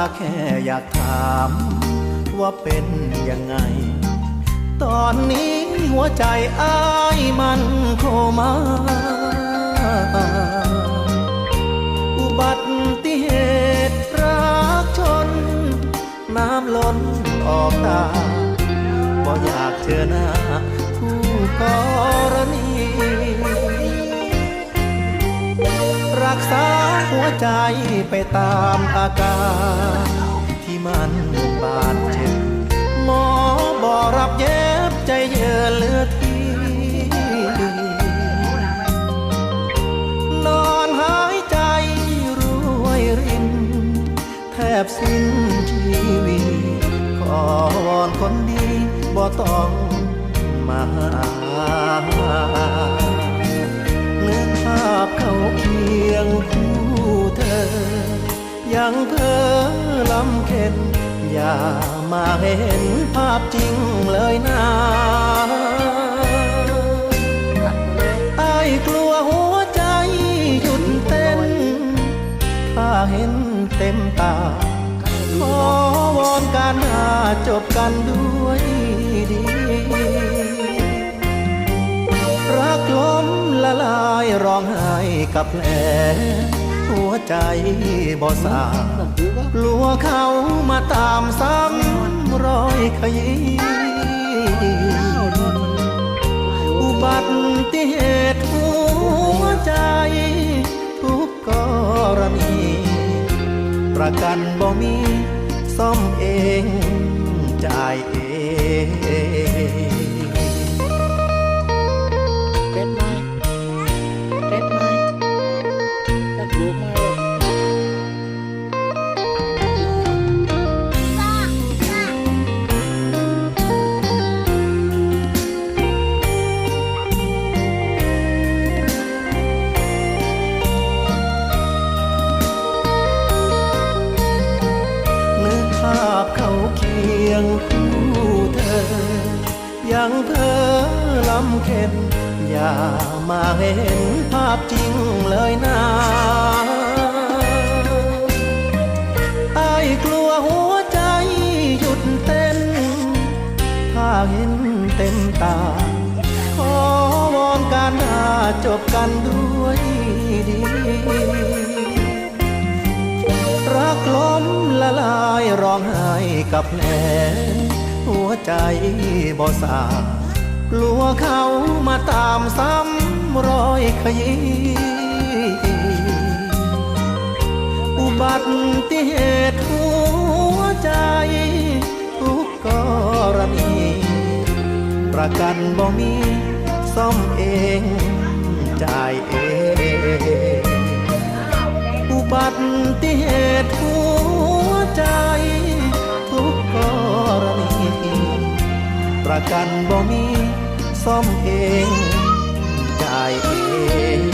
ข้าแค่อยากถาม ว่าเป็นยังไง ตอนนี้หัวใจอ้ายมันโคมาอุบัติเหตุรักชน น้ำล้นออกตาก็อยากเจอหน้าผู้กรณีรักษา หัวใจไปตามอาการ ที่มันบาดเจ็บ หมอบอกรับเย็บใจเยือเลือทีนอนหายใจรวยริน แทบสิ้นชีวิตขอวอนคนดีบ่ต้องมาเนื้อภาพเขาเคียงค ยังเพ้อลำเค็นอย่ามาเห็นภาพจริงเลยนะไอ้กลัวหัวใจหยุดเต้น ถ้าเห็นเต็มตา ขอวอนการหาจบกันด้วยดี รักล้มละลายร้องไห้กับแผล หัวใจบ่สากลัวเขามาตามซ้ำรอยขยี้อุบัติเหตุหัวใจ ทุกกรณี ประกันบ่มีซ่อมเองจ่ายเอง งคู่เธอ ยังเพ้อลำเค็นอย่ามาเห็นภาพจริงเลยนะไอ้กลัวหัวใจหยุดเต้น ถ้าเห็นเต็มตา ขอวอนการหาจบกันด้วยดี รักล้มละลายร้องไห้กับแผลหัวใจบ่สากลัวเขามาตามซ้ำรอยขยี้อุบัติเหตุหัวใจทุกกรณีประกันบ่มีซ่อมเองจ่ายเองอุบัติ กันบ่มีซ่อมเองจ่ายเอง